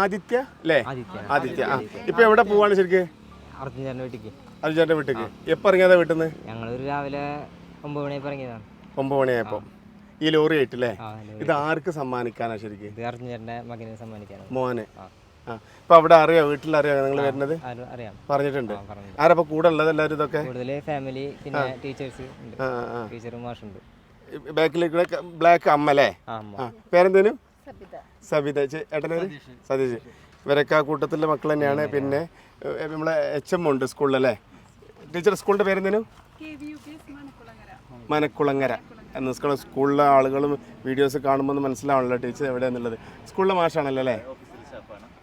ആദിത്യ അല്ലേ? ആദിത്യ. ആ. ഇപ്പൊ എവിടെ പോവാണ് ശരിക്ക്? അർജുൻചാന്റെ വീട്ടിലേക്ക് അർജുന്റെ വീട്ടിക്ക്. എപ്പോ ഇറങ്ങിയതാ വീട്ടിൽ നിന്ന് ഞങ്ങളൊരു രാവിലെ ഒമ്പത് മണിയായപ്പോൾ ഇറങ്ങിയതാണ്. ഒമ്പത് മണിയായപ്പോ. ഈ ലോറി ആയിട്ടല്ലേ? ഇത് ആർക്ക് സമ്മാനിക്കാനാ ശരിക്ക്? അർജുന്റെ മകനെ സമ്മാനിക്കാനാണ്. മോനെ. ഇപ്പൊ അവിടെ അറിയാം? വീട്ടിൽ അറിയാം നിങ്ങൾ വരുന്നത്? അറിയാം. പറഞ്ഞിട്ടുണ്ട്. ആരപ്പോ കൂടെ ഉള്ളത് എല്ലാവരും ഇതൊക്കെ? കൂടുതൽ ഫാമിലി പിന്നെ ടീച്ചേഴ്സ് ടീച്ചറും മാഷുണ്ട്. ബാക്കിലേക്ക് ബ്ലാക്ക് അമ്മ അല്ലേ? പേരെന്തേനു? സബിത. ഏട്ടനേത് സതീഷ്. ഇവരൊക്കെ ആ കൂട്ടത്തിലെ മക്കൾ തന്നെയാണ് പിന്നെ നമ്മളെ എച്ച് എം ഉണ്ട് സ്കൂളിലല്ലേ? ടീച്ചർ സ്കൂളിന്റെ പേരെന്തേനു? മനക്കുളങ്ങര. എന്ന സ്കൂൾ സ്കൂളിലെ ആളുകളും വീഡിയോസ് കാണുമ്പോൾ ഒന്ന് മനസ്സിലാവണല്ലോ ടീച്ചർ എവിടെയാന്നുള്ളത്. സ്കൂളിലെ മാഷാണല്ലോ അല്ലേ?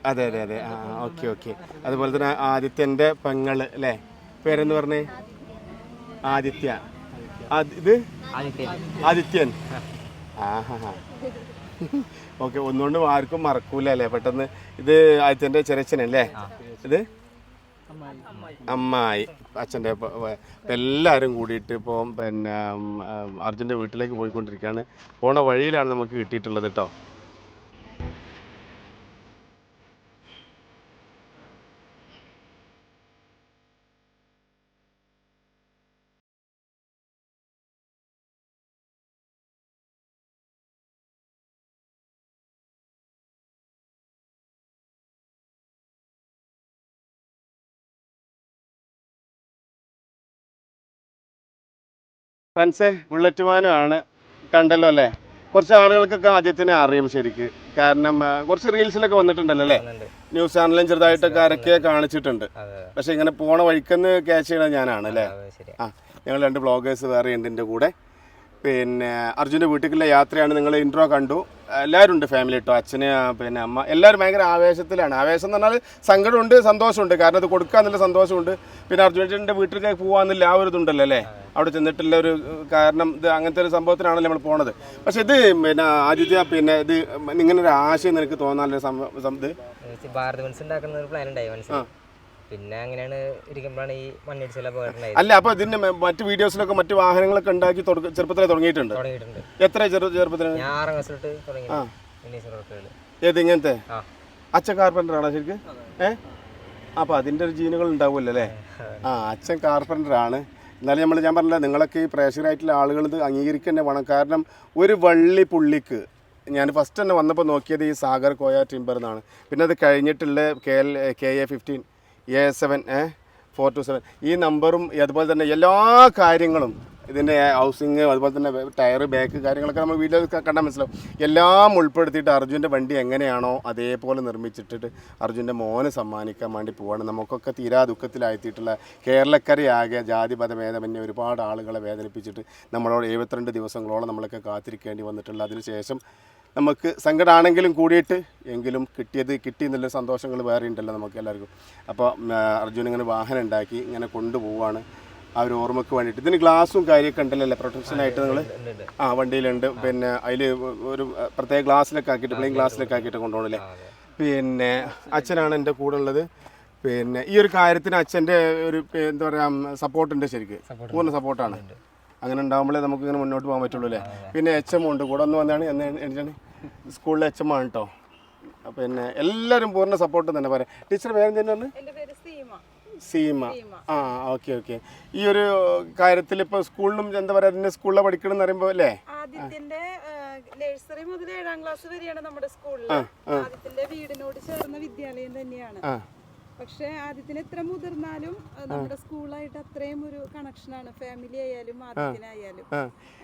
അതെ അതെ അതെ. ആ ഓക്കെ ഓക്കെ. അതുപോലെ തന്നെ ആദിത്യന്റെ പെങ്ങൾ അല്ലേ? പേരെന്ന് പറഞ്ഞേ? ആദിത്യ. ആദ്- ഇത്? ആദിത്യ ആദിത്യൻ. ആഹാ. ഓക്കെ ഒന്നുകൊണ്ടും ആർക്കും മറക്കൂല അല്ലേ? പെട്ടെന്ന് ഇത് ആദിത്യന്റെ ചെറിയച്ഛനല്ലേ? ഇത്? അമ്മായി. അച്ഛന്റെ എല്ലാവരും കൂടിയിട്ട് ഇപ്പോൾ പിന്നെ അർജുന്റെ വീട്ടിലേക്ക് പോയിക്കൊണ്ടിരിക്കുകയാണ്. പോണ വഴിയിലാണ് നമുക്ക് കിട്ടിയിട്ടുള്ളത് കേട്ടോ. ഫ്രണ്ട്സേ ബുള്ളറ്റ് മാനുമാണ്. കണ്ടല്ലോ അല്ലേ? കുറച്ച് ആളുകൾക്കൊക്കെ ആദ്യത്തിനെ അറിയും ശരിക്ക്. കാരണം കുറച്ച് റീൽസിലൊക്കെ വന്നിട്ടുണ്ടല്ലോ അല്ലേ? ന്യൂസ് ചാനലും ചെറുതായിട്ടൊക്കെ അരക്കെ കാണിച്ചിട്ടുണ്ട്. പക്ഷെ ഇങ്ങനെ പോണ വഴിക്കെന്ന് ക്യാച്ച് ചെയ്യണത് ഞാനാണ് അല്ലേ? ആ ഞങ്ങൾ രണ്ട് ബ്ലോഗേഴ്സ് വേറെ ഉണ്ട് എന്റെ കൂടെ പിന്നെ അർജുന്റെ വീട്ടിലേക്കുള്ള യാത്രയാണ് നിങ്ങൾ ഇൻട്രോ കണ്ടു. എല്ലാവരും ഉണ്ട് ഫാമിലി കേട്ടോ അച്ഛന് പിന്നെ അമ്മ. എല്ലാവരും ഭയങ്കര ആവേശത്തിലാണ്. ആവേശം എന്ന് പറഞ്ഞാൽ സങ്കടമുണ്ട് സന്തോഷമുണ്ട്. കാരണം അത് കൊടുക്കാൻ നല്ല സന്തോഷമുണ്ട്. പിന്നെ അർജുനന്റെ വീട്ടിലേക്ക് പോകാമെന്നില്ല ആ ഒരു ഇതുണ്ടല്ലോ അല്ലേ? അവിടെ ചെന്നിട്ടുള്ള ഒരു കാരണം ഇത് അങ്ങനത്തെ ഒരു സംഭവത്തിനാണല്ലോ നമ്മൾ പോണത്. പക്ഷെ ഇത് പിന്നെ ആദിത്യ പിന്നെ ഇത് ഇങ്ങനെ ഒരു ആശയം നിനക്ക് തോന്നാനുള്ള സംഭവം ഇത്? ഭാരത് ഒരു പ്ലാൻ ഉണ്ടായി മനസ്സിൽ. പിന്നെ അങ്ങനെയാണ് ഇരിക്കുമ്പോഴാണ് ഈ മണ്ണിടിച്ചിൽ അപകടം അല്ല അപ്പൊ ഇതിന്റെ മറ്റു വീഡിയോസിലൊക്കെ മറ്റു വാഹനങ്ങളൊക്കെ ഉണ്ടാക്കി ചെറുപ്പത്തിലെ തുടങ്ങിയിട്ടുണ്ട്? തുടങ്ങിയിട്ടുണ്ട്. എത്ര ചെറു ചെറുപ്പത്തിന് ഞാൻ ആറാം ക്ലാസ് തൊട്ട് തുടങ്ങി ഇംഗ്ലീഷ് വർക്കുകൾ ഏത് ഇങ്ങനത്തെ? ആ. അച്ഛൻ കാർപ്പന്റർ ആണോ ശരിക്കും ഏ? അപ്പൊ അതിന്റെ ഒരു ജീനുകൾ ഉണ്ടാവുമല്ലോ അല്ലേ? ആ അച്ഛൻ കാർപ്പന്റർ ആണ് എന്നാലും നമ്മൾ ഞാൻ പറഞ്ഞില്ല നിങ്ങളൊക്കെ ഈ പ്രേക്ഷകരായിട്ടുള്ള ആളുകൾ ഇത് അംഗീകരിക്കുക വേണം. കാരണം ഒരു വള്ളി പുള്ളിക്ക് ഞാൻ ഫസ്റ്റ് തന്നെ വന്നപ്പോൾ നോക്കിയത് ഈ സാഗർ കോയ ടിമ്പർ എന്നാണ് പിന്നെ അത് കഴിഞ്ഞിട്ടുള്ള K L K A fifteen A seven four two seven ഈ നമ്പറും അതുപോലെ തന്നെ എല്ലാ കാര്യങ്ങളും ഇതിന്റെ ഹൗസിങ് അതുപോലെ തന്നെ ടയർ ബാക്ക് കാര്യങ്ങളൊക്കെ നമ്മൾ വീട്ടിൽ കണ്ടാൽ മനസ്സിലാവും. എല്ലാം ഉൾപ്പെടുത്തിയിട്ട് അർജുന്റെ വണ്ടി എങ്ങനെയാണോ അതേപോലെ നിർമ്മിച്ചിട്ടിട്ട് അർജുന്റെ മോനെ സമ്മാനിക്കാൻ വേണ്ടി പോവാണ്. നമുക്കൊക്കെ തീരാ ദുഃഖത്തിലായിത്തിയിട്ടുള്ള കേരളക്കരയാകെ ജാതി ഭേദമന്യെ ഒരുപാട് ആളുകളെ വേദനിപ്പിച്ചിട്ട് നമ്മളോട് എഴുപത്തിരണ്ട് ദിവസങ്ങളോളം നമ്മളൊക്കെ കാത്തിരിക്കേണ്ടി വന്നിട്ടുള്ള അതിനുശേഷം നമുക്ക് സങ്കടമാണെങ്കിലും കൂടിയിട്ട് എങ്കിലും കിട്ടിയത് കിട്ടി എന്നുള്ള സന്തോഷങ്ങൾ വേറെ ഉണ്ടല്ലോ നമുക്ക് എല്ലാവർക്കും. അപ്പോൾ അർജുൻ ഇങ്ങനെ വാഹനം ഉണ്ടാക്കി ഇങ്ങനെ കൊണ്ടുപോവാണ്. ആ ഒരു ഓർമ്മയ്ക്ക് വേണ്ടിയിട്ട്. ഇതിന് ഗ്ലാസും കാര്യമൊക്കെ ഉണ്ടല്ലോ പ്രൊട്ടക്ഷനായിട്ട് നിങ്ങൾ ആ വണ്ടിയിലുണ്ട്. പിന്നെ അതിൽ ഒരു പ്രത്യേക ഗ്ലാസ്സിലൊക്കെ ആക്കിയിട്ട് പ്ലെയിൻ ഗ്ലാസ്സിലൊക്കെ ആക്കിയിട്ട് കൊണ്ടുപോകണല്ലേ? പിന്നെ അച്ഛനാണ് എന്റെ കൂടെ ഉള്ളത്. പിന്നെ ഈ ഒരു കാര്യത്തിന് അച്ഛന്റെ ഒരു എന്താ പറയുക സപ്പോർട്ടുണ്ട് ശരിക്ക്. പൂർണ സപ്പോർട്ടാണ് അങ്ങനെ ഉണ്ടാകുമ്പോഴേ നമുക്ക് ഇങ്ങനെ മുന്നോട്ട് പോകാൻ പറ്റുള്ളൂ അല്ലേ? പിന്നെ എച്ച് എം ഉണ്ട്. കൂടെ ഒന്ന് വന്നാണ് എന്നാണ് എന്താണ് സ്കൂളിലെ എച്ച് എം ആണ് കേട്ടോ പിന്നെ എല്ലാവരും പൂർണ സപ്പോർട്ട് തന്നെ പറയാം. ടീച്ചർ പേര് എന്താണ് പറഞ്ഞു? എന്റെ പേര് സീമ. സീമ. ആ ഓക്കെ ഓക്കെ. ഈ ഒരു കാര്യത്തിൽ ഇപ്പോൾ സ്കൂളിലും എന്താ പറയുക അതിന്റെ സ്കൂളിൽ പഠിക്കണം എന്ന് പറയുമ്പോൾ അല്ലേ? ആദിത്യന്റെ നഴ്സറി മുതൽ ഏഴാം ക്ലാസ് വരെയാണ് നമ്മുടെ സ്കൂളിൽ വീടിനോട് ചേർന്ന വിദ്യാലയം തന്നെയാണ്. ആ. പക്ഷെ ആദ്യത്തിന് എത്ര മുതിർന്നാലും നമ്മുടെ സ്കൂളായിട്ട് അത്രയും ഒരു കണക്ഷനാണ് ഫാമിലി ആയാലും ആദ്യത്തിനായാലും.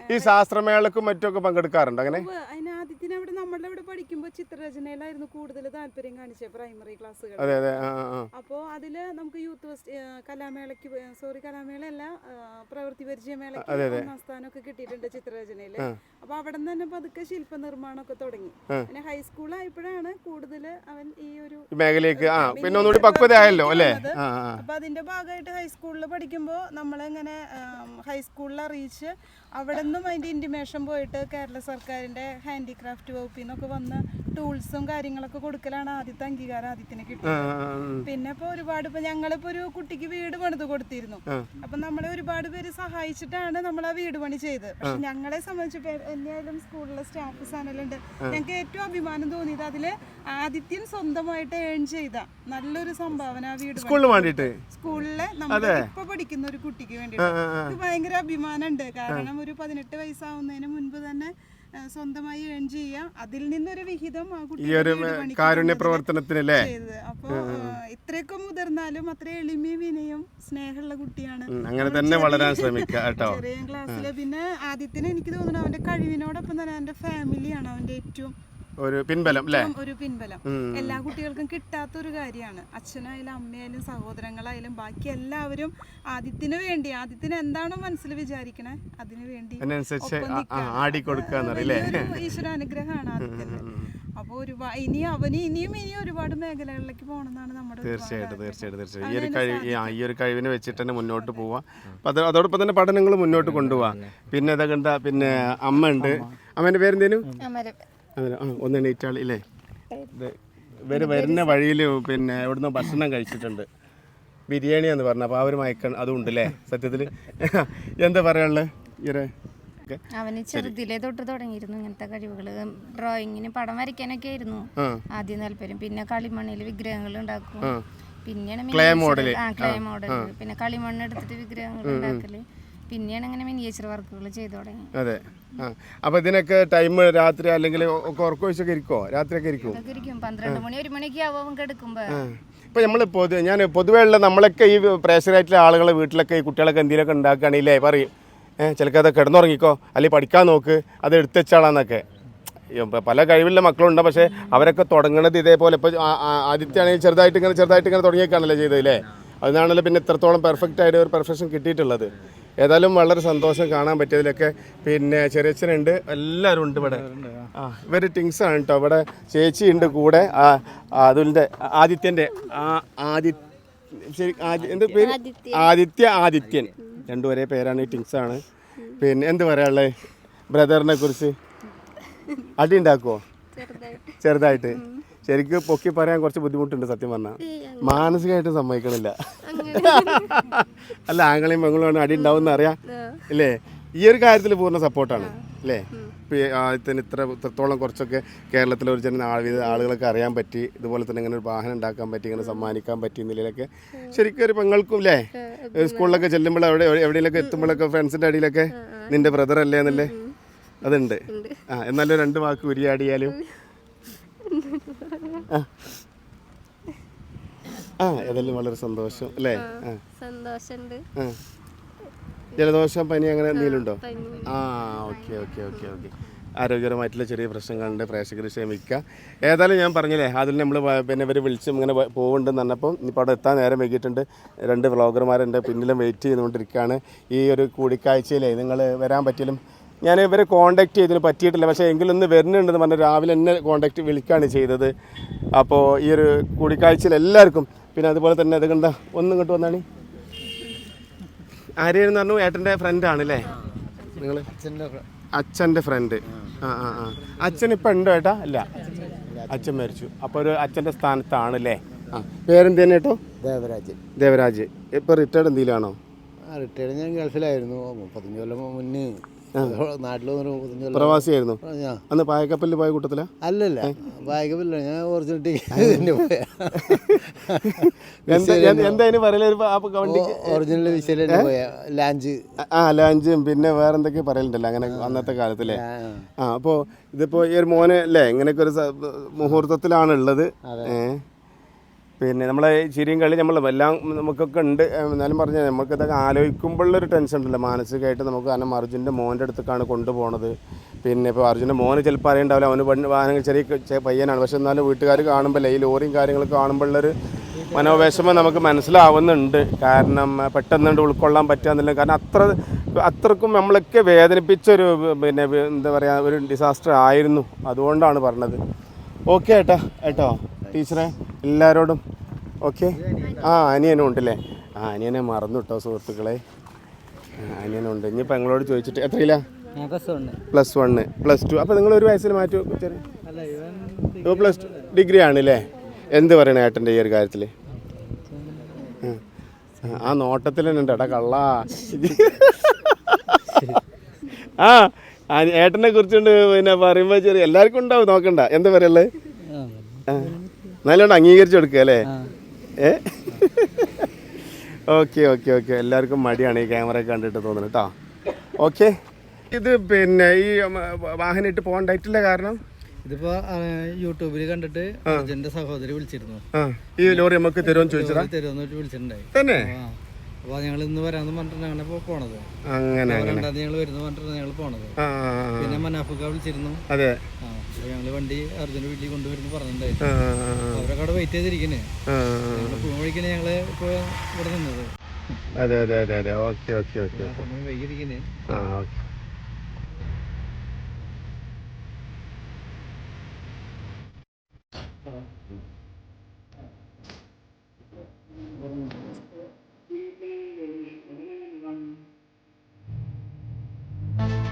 ഈ ശാസ്ത്രമേളക്കും മറ്റൊക്കെ പങ്കെടുക്കാറുണ്ട് അങ്ങനെ? അതിന് ആദ്യത്തിന് അവിടെ നമ്മളുടെ അവിടെ പഠിക്കുമ്പോൾ ചിത്രരചനയിലായിരുന്നു കൂടുതൽ താല്പര്യം കാണിച്ചത് പ്രൈമറി ക്ലാസ്സുകൾ അപ്പോൾ അതിൽ നമുക്ക് യൂത്ത് കലാമേളക്ക് കലാമേളയ്ക്ക് സോറി കലാമേള അല്ല പ്രവൃത്തി പരിചയമേളയ്ക്ക് ഒന്നാം സ്ഥാനമൊക്കെ കിട്ടിയിട്ടുണ്ട് ചിത്രരചനയിൽ അപ്പോൾ അവിടെ നിന്ന് തന്നെ പതുക്കെ ശില്പ നിർമ്മാണമൊക്കെ തുടങ്ങി പിന്നെ ഹൈസ്കൂളായപ്പോഴാണ് കൂടുതൽ അവൻ ഈ ഒരു മേഖലയിലേക്ക് മേഖലയ്ക്ക് പിന്നെ ഒന്നുകൂടി പക്വ മുപ്പതായല്ലോ അല്ലേ? അപ്പൊ അതിന്റെ ഭാഗമായിട്ട് ഹൈസ്കൂളിൽ പഠിക്കുമ്പോൾ നമ്മളിങ്ങനെ ഹൈസ്കൂളിൽ അറിയിച്ച് അവിടെ നിന്നും അതിന്റെ ഇന്റിമേഷൻ പോയിട്ട് കേരള സർക്കാരിന്റെ ഹാൻഡിക്രാഫ്റ്റ് വകുപ്പിൽ നിന്നൊക്കെ വന്ന് ടൂൾസും കാര്യങ്ങളൊക്കെ കൊടുക്കലാണ് ആദ്യത്തെ അംഗീകാരം ആദ്യത്തിന് കിട്ടുന്നത്. പിന്നെ ഇപ്പൊ ഒരുപാട് ഇപ്പൊ ഞങ്ങളിപ്പോ ഒരു കുട്ടിക്ക് വീട് പണിത് കൊടുത്തിരുന്നു. അപ്പൊ നമ്മളെ ഒരുപാട് പേര് സഹായിച്ചിട്ടാണ് നമ്മൾ ആ വീട് പണി ചെയ്ത് പക്ഷെ ഞങ്ങളെ സംബന്ധിച്ച് എന്നായാലും സ്കൂളിലെ സ്റ്റാഫ് സാധനമുണ്ട് ഞങ്ങൾക്ക് ഏറ്റവും അഭിമാനം തോന്നിയത് അതിൽ ആദിത്യൻ സ്വന്തമായിട്ട് ഏൺ ചെയ്ത നല്ലൊരു സംഭാവന വീട് സ്കൂളിന് വേണ്ടിയിട്ട്? സ്കൂളിലെ നമ്മൾ ഇപ്പൊ പഠിക്കുന്ന ഒരു കുട്ടിക്ക് വേണ്ടിയിട്ട്. ഭയങ്കര അഭിമാനമുണ്ട്. കാരണം ഒരു പതിനെട്ട് വയസ്സാവുന്നതിന് മുൻപ് തന്നെ സ്വന്തമായി ഏൺ ചെയ്യാം അതിൽ നിന്നൊരു വിഹിതം ആ കുട്ടി കാരുണ്യ പ്രവർത്തനത്തിനല്ലേ അപ്പൊ ഇത്രയൊക്കെ മുതിർന്നാലും അത്ര എളിമയും വിനയും സ്നേഹമുള്ള കുട്ടിയാണ്. അങ്ങനെ തന്നെ വളരാൻ ശ്രമിക്കുക കേട്ടോ. ചെറിയ ക്ലാസ്സിലെ പിന്നെ ആദ്യത്തിന് എനിക്ക് തോന്നുന്നു അവന്റെ കഴിവിനോടൊപ്പം തന്നെ അവന്റെ ഫാമിലിയാണ് അവന്റെ ഏറ്റവും ഒരു പിൻബലം അല്ലേ ഒരു പിൻബലം. എല്ലാ കുട്ടികൾക്കും കിട്ടാത്ത ഒരു കാര്യമാണ്. അച്ഛനായാലും അമ്മയായാലും സഹോദരങ്ങളായാലും ബാക്കി എല്ലാവരും ആദ്യത്തിന് വേണ്ടി ആദ്യത്തിന് എന്താണോ മനസ്സിൽ വിചാരിക്കണേ അതിനു വേണ്ടി ഈശ്വര അനുഗ്രഹമാണ് ആദ്യത്തിന്റെ അപ്പൊ ഒരുപാട് ഇനി അവന് ഇനിയും ഇനിയും ഒരുപാട് മേഖലകളിലേക്ക് പോകണമെന്നാണ് നമ്മുടെ തീർച്ചയായിട്ടും. തീർച്ചയായിട്ടും തീർച്ചയായിട്ടും. ഈ ഒരു കഴിവ് ഈ- ഒരു കഴിവിനെ വെച്ചിട്ട് തന്നെ മുന്നോട്ട് പോവാം. അപ്പം അത് അതോടൊപ്പം തന്നെ പഠനങ്ങൾ മുന്നോട്ട് കൊണ്ടുപോവാം. പിന്നെ ഇതൊക്കെ എന്താ പിന്നെ അമ്മ ഉണ്ട്. അമ്മേന്റെ പേരെന്തേനു? അമ്മ ആ ഒന്ന് എണീറ്റാൾ ഇല്ലേ? ഇവർ വരുന്ന വഴിയിൽ പിന്നെ ഇവിടുന്ന് ഭക്ഷണം കഴിച്ചിട്ടുണ്ട്. ബിരിയാണി എന്ന് പറഞ്ഞു അപ്പോൾ ആ ഒരു അതും ഉണ്ട് അല്ലേ സത്യത്തിൽ? എന്താ പറയാനുള്ളത് ഇവരെ അവന് ചെറുതിലേ തൊട്ട് തുടങ്ങിയിരുന്നു ഇങ്ങനത്തെ കഴിവുകൾ ഡ്രോയിങ്ങിന് പടം വരയ്ക്കാനൊക്കെ ആയിരുന്നു ആദ്യം താല്പര്യം. പിന്നെ കളിമണ്ണിൽ വിഗ്രഹങ്ങൾ ഉണ്ടാക്കും. പിന്നെയാണ് ക്ലേ മോഡൽ പിന്നെ കളിമണ്ണ് എടുത്തിട്ട് വിഗ്രഹങ്ങൾ ഉണ്ടാക്കൽ. പിന്നെയാണ് ഇങ്ങനെ മിനിയേച്ചർ വർക്കുകൾ ചെയ്തു തുടങ്ങി. ആ. അപ്പോൾ ഇതിനൊക്കെ ടൈം രാത്രി അല്ലെങ്കിൽ ഒക്കെ ഇരിക്കോ ഇരിക്കുമോ രാത്രിയൊക്കെ ഇരിക്കും ഇപ്പൊ ഇരിക്കും. പന്ത്രണ്ട് മണി ഒരു മണിയൊക്കെ ആവും ഇപ്പം നമ്മൾ പൊതു ഞാൻ പൊതുവേ ഉള്ള നമ്മളൊക്കെ ഈ പ്രേഷറായിട്ടുള്ള ആളുകളെ വീട്ടിലൊക്കെ ഈ കുട്ടികളൊക്കെ എന്തെങ്കിലുമൊക്കെ ഉണ്ടാക്കുകയാണെങ്കിലേ പറയും? ഏഹ് ചിലക്ക് അത് കിടന്നുറങ്ങിക്കോ അല്ലെങ്കിൽ പഠിക്കാൻ നോക്ക് അത് എടുത്തുവെച്ചാളാന്നൊക്കെ ഇപ്പൊ പല കഴിവുള്ള മക്കളുണ്ട് പക്ഷേ അവരൊക്കെ തുടങ്ങണത് ഇതേപോലെ. ഇപ്പോൾ ആദ്യത്തെയാണെങ്കിൽ ചെറുതായിട്ട് ഇങ്ങനെ ചെറുതായിട്ട് ഇങ്ങനെ തുടങ്ങിയേക്കാണല്ലോ ചെയ്തതില്ലേ അതിനാണല്ലോ പിന്നെ ഇത്രത്തോളം പെർഫെക്റ്റ് ആയിട്ട് ഒരു പെർഫെക്ഷൻ കിട്ടിയിട്ടുള്ളത്. ഏതായാലും വളരെ സന്തോഷം കാണാൻ പറ്റിയതിലൊക്കെ പിന്നെ ചെറിയച്ഛനുണ്ട് എല്ലാവരും ഉണ്ട് ഇവിടെ. ആ. ഇവർ ടിങ്സ് ആണ് കേട്ടോ ഇവിടെ ചേച്ചി ഉണ്ട് കൂടെ ആ അതുലിന്റെ ആദിത്യന്റെ ആ ആദി ശരി ആദി എന്ത് പേര്? ആദിത്യ. ആദിത്യൻ. രണ്ടു ഒരേ പേരാണ് ഈ ടിങ്സ് ആണ്. പിന്നെ എന്ത് പറയാനുള്ളത് ബ്രദറിനെ കുറിച്ച്. അടി ഉണ്ടാക്കുമോ ചെറുതായിട്ട്. ശരിക്കും പൊക്കി പറയാൻ കുറച്ച് ബുദ്ധിമുട്ടുണ്ട് സത്യം പറഞ്ഞാൽ മാനസികമായിട്ട് സമ്മതിക്കണില്ല. അല്ല ആങ്ങളെയും പെങ്ങളുമാണ് അടി ഉണ്ടാവും അറിയാം. അല്ലേ ഈ ഒരു കാര്യത്തിൽ പൂർണ സപ്പോർട്ടാണ്. അല്ലേ ആദ്യത്തിന് ഇത്ര ഇത്രത്തോളം കുറച്ചൊക്കെ കേരളത്തിലെ ഒരു ജന ആളുകൾ ആളുകളൊക്കെ അറിയാൻ പറ്റി ഇതുപോലെ തന്നെ ഇങ്ങനെ ഒരു വാഹനം ഉണ്ടാക്കാൻ പറ്റി ഇങ്ങനെ സമ്മാനിക്കാൻ പറ്റി നിലയിലൊക്കെ ശരിക്കും ഒരു പെങ്ങൾക്കും അല്ലേ സ്കൂളിലൊക്കെ ചെല്ലുമ്പോൾ അവിടെ എവിടെയെങ്കിലൊക്കെ എത്തുമ്പോഴൊക്കെ ഫ്രണ്ട്സിന്റെ അടിയിലൊക്കെ നിന്റെ ബ്രദർ അല്ലേ എന്നല്ലേ? അതുണ്ട്. ആ എന്നാലും രണ്ട് വാക്ക് ഉരിയാടിയാലും. ആ. ആ. ഏതായാലും വളരെ സന്തോഷം അല്ലേ? സന്തോഷമുണ്ട് ജലദോഷം പനി അങ്ങനെ എന്തെങ്കിലും ഉണ്ടോ? ആ ഓക്കെ ഓക്കെ ഓക്കെ ഓക്കെ. ആരോഗ്യപരമായിട്ടുള്ള ചെറിയ പ്രശ്നങ്ങളുണ്ട് പ്രേക്ഷകർ ക്ഷമിക്കുക. ഏതായാലും ഞാൻ പറഞ്ഞില്ലേ അതിൽ നമ്മൾ പിന്നെ ഇവർ വിളിച്ചും ഇങ്ങനെ പോകുന്നുണ്ടെന്ന് പറഞ്ഞപ്പം ഇപ്പോൾ അവിടെ എത്താൻ നേരം വൈകിട്ടുണ്ട് രണ്ട് വ്ളോഗർമാരെന്റെ പിന്നിലും വെയിറ്റ് ചെയ്തുകൊണ്ടിരിക്കുകയാണ്. ഈ ഒരു കൂടിക്കാഴ്ചയിലേ നിങ്ങൾ വരാൻ പറ്റിയാലും ഞാൻ ഇവരെ കോണ്ടാക്ട് ചെയ്തതിന് പറ്റിയിട്ടില്ല. പക്ഷേ എങ്കിലും ഒന്ന് വരുന്നുണ്ടെന്ന് പറഞ്ഞ് രാവിലെ എന്നെ കോണ്ടാക്ട് വിളിക്കുകയാണ് ചെയ്തത്. അപ്പോൾ ഈ ഒരു കൂടിക്കാഴ്ചയിൽ എല്ലാവർക്കും പിന്നെ അതുപോലെ തന്നെ അത് കണ്ട ഒന്നും ഇങ്ങോട്ട് വന്നാണ്. ആരെയെന്ന് പറഞ്ഞു? ഏട്ടന്റെ ഫ്രണ്ട് ആണല്ലേ? നിങ്ങൾ അച്ഛന്റെ ഫ്രണ്ട് ആ ആ ആ. അച്ഛൻ ഇപ്പം ഉണ്ടോ ഏട്ടാ? അല്ല അച്ഛൻ മരിച്ചു. അപ്പോൾ ഒരു അച്ഛന്റെ സ്ഥാനത്താണല്ലേ? ആ പേരെന്ത് തന്നെ കേട്ടോ ദേവരാജ്. ദേവരാജ് ഇപ്പോൾ റിട്ടയർഡ് എന്തെങ്കിലാണോ റിട്ടയർഡ് ഞാൻ ഗൾഫിലായിരുന്നു. മുപ്പത്തഞ്ച് കൊല്ലം മുന്നേ. നാട്ടിൽ പ്രവാസിയായിരുന്നു? അന്ന് പായക്കപ്പലിൽ പോയ കൂട്ടത്തില? അല്ലല്ല വായിക്കപ്പില്ല ഞാൻ ഒറിജിനൽ എന്തായാലും ഒറിജിനൽ പോയ. ലാഞ്ച്. ആ ലഞ്ചും പിന്നെ വേറെ എന്തൊക്കെ പറയലുണ്ടല്ലോ അങ്ങനെ അന്നത്തെ കാലത്തില്ലേ ആ. അപ്പോൾ ഇതിപ്പോ ഈ ഒരു മോനെ അല്ലേ ഇങ്ങനെയൊക്കെ ഒരു സ- മുഹൂർത്തത്തിലാണ് ഉള്ളത് ഏ? പിന്നെ നമ്മളെ ചിരിയും കളി നമ്മൾ എല്ലാം നമുക്കൊക്കെ ഉണ്ട്. എന്നാലും പറഞ്ഞാൽ നമുക്കിതൊക്കെ ആലോചിക്കുമ്പോഴുള്ളൊരു ടെൻഷൻ ഉണ്ടല്ലോ. മാനസികമായിട്ട് നമുക്ക് കാരണം അർജുന്റെ മോന്റെ അടുത്തേക്കാണ് കൊണ്ടുപോകുന്നത് പിന്നെ ഇപ്പോൾ അർജുന്റെ മോന് ചിലപ്പോൾ അറിയണ്ടാവില്ല. അവന് പെണ്ണ് വാഹനങ്ങൾ ചെറിയ പയ്യനാണ്. പക്ഷെ എന്നാലും വീട്ടുകാർ കാണുമ്പോൾ ഈ ലോറിയും കാര്യങ്ങളൊക്കെ കാണുമ്പോഴുള്ളൊരു മനോവിഷമം നമുക്ക് മനസ്സിലാവുന്നുണ്ട്. കാരണം പെട്ടെന്ന് പെട്ടെന്ന് ഉൾക്കൊള്ളാൻ പറ്റാന്നില്ല കാരണം അത്ര അത്രക്കും നമ്മളൊക്കെ വേദനിപ്പിച്ചൊരു പിന്നെ എന്താ പറയുക ഒരു ഡിസാസ്റ്റർ ആയിരുന്നു. അതുകൊണ്ടാണ് പറഞ്ഞത്. ഓക്കെ ഏട്ടാ ഏട്ടോ. ടീച്ചറെ എല്ലാവരോടും ഓക്കെ? ആ അനിയനും ഉണ്ടല്ലേ? ആ അനിയനെ മറന്നു കേട്ടോ സുഹൃത്തുക്കളെ. അനിയനുണ്ട് ഇനിയിപ്പോൾ ഞങ്ങളോട് ചോദിച്ചിട്ട് എത്രയില്ല പ്ലസ് വണ്ണ് പ്ലസ് ടു. അപ്പോൾ നിങ്ങൾ ഒരു വയസ്സിൽ മാറ്റി ഇപ്പോൾ പ്ലസ് ടു ഡിഗ്രി ആണ് അല്ലേ എന്ത് പറയണേ ഏട്ടന്റെ ഈ ഒരു കാര്യത്തിൽ ആ നോട്ടത്തിൽ തന്നെ ഉണ്ട്. ഏട്ടാ കള്ളാ. ആ ആ, ഏട്ടനെ കുറിച്ചുകൊണ്ട് പിന്നെ പറയുമ്പോൾ ചെറിയ എല്ലാവർക്കും ഉണ്ടാവും നോക്കണ്ട. എന്താ പറയുള്ളത് നല്ലോണം അംഗീകരിച്ചു കൊടുക്കുക അല്ലേ? ഏ? Okay okay okay. എല്ലാവർക്കും മടിയാണ് ഈ ക്യാമറ കണ്ടിട്ട് തോന്നുന്നു കേട്ടോ ഓക്കെ. ഇത് പിന്നെ ഈ വാഹനം ഇട്ട് പോകണ്ടായിട്ടില്ല കാരണം? ഇതിപ്പോ യൂട്യൂബിൽ കണ്ടിട്ട് അർജുന്റെ സഹോദരി വിളിച്ചിരുന്നു. ഈ ലോറി നമുക്ക് തരുമെന്ന് ചോദിച്ചതാ? തരുമെന്ന് വിളിച്ചിട്ടുണ്ടായി. തന്നെ? ആ അപ്പൊ ഞങ്ങൾ ഇന്ന് വരാന്ന് പറഞ്ഞിട്ടാണ് അങ്ങനെ ഇപ്പൊ പോണത്. അങ്ങനെ രണ്ടാം തീയതി ഞങ്ങൾ വരുന്ന പറഞ്ഞിട്ടാണ് ഞങ്ങൾ പോണത്. പിന്നെ മനാഫുക്ക വിളിച്ചിരുന്നു. അതെ. ആ ഞങ്ങൾ വണ്ടി അർജുന്റെ വീട്ടിൽ കൊണ്ടുവരുന്നു പറഞ്ഞിട്ടുണ്ടായിരുന്നു അവരൊക്കെ അവിടെ വെയിറ്റ് ചെയ്തിരിക്കണേ. പോകുന്ന വഴിക്കാണ് ഞങ്ങൾ ഇപ്പൊ ഇവിടെ നിന്നത്. അതെ അതെ അതെ അതെ. Okay okay okay. സമയം വൈകിയിരിക്കുന്നേ ആ ഓക്കെ.